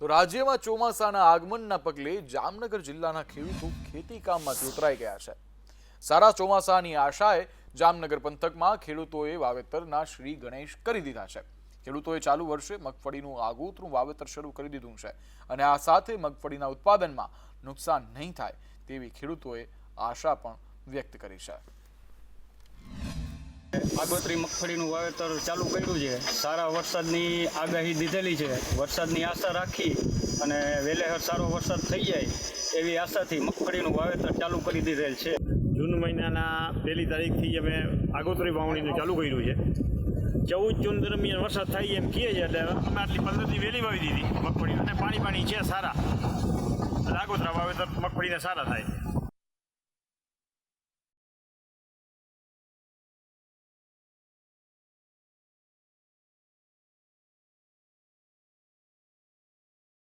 તો રાજ્યમાં ચોમાસાના આગમનના પગલે જામનગર જિલ્લાના ખેડૂતો ખેતી કામમાંથી ઉતરાઈ ગયા છે. સારા ચોમાસાની આશાએ જામનગર પંથકમાં ખેડૂતોએ વાવેતરના શ્રી ગણેશ કરી દીધા છે. ખેડૂતોએ ચાલુ વર્ષે મગફળીનું આગોતરું વાવેતર શરૂ કરી દીધું છે અને આ સાથે મગફળીના ઉત્પાદનમાં નુકસાન નહીં થાય તેવી ખેડૂતોએ આશા પણ વ્યક્ત કરી છે. આગોતરી મગફળીનું વાવેતર ચાલુ કર્યું છે. સારા વરસાદની આગાહી દીધેલી છે. વરસાદની આશા રાખી અને વહેલેહર સારો વરસાદ થઈ જાય એવી આશાથી મગફળીનું વાવેતર ચાલુ કરી દીધેલ છે. જૂન મહિનાના પહેલી તારીખથી અમે આગોતરી વાવણીનું ચાલુ કર્યું છે. ચૌદ જૂન દરમિયાન વરસાદ થાય એમ કહે છે એટલે અમે આટલી પંદરથી વહેલી વાવી દીધી. મગફળી અને પાણી પાણી છે સારા. આગોતરા વાવેતર મગફળીને સારા થાય.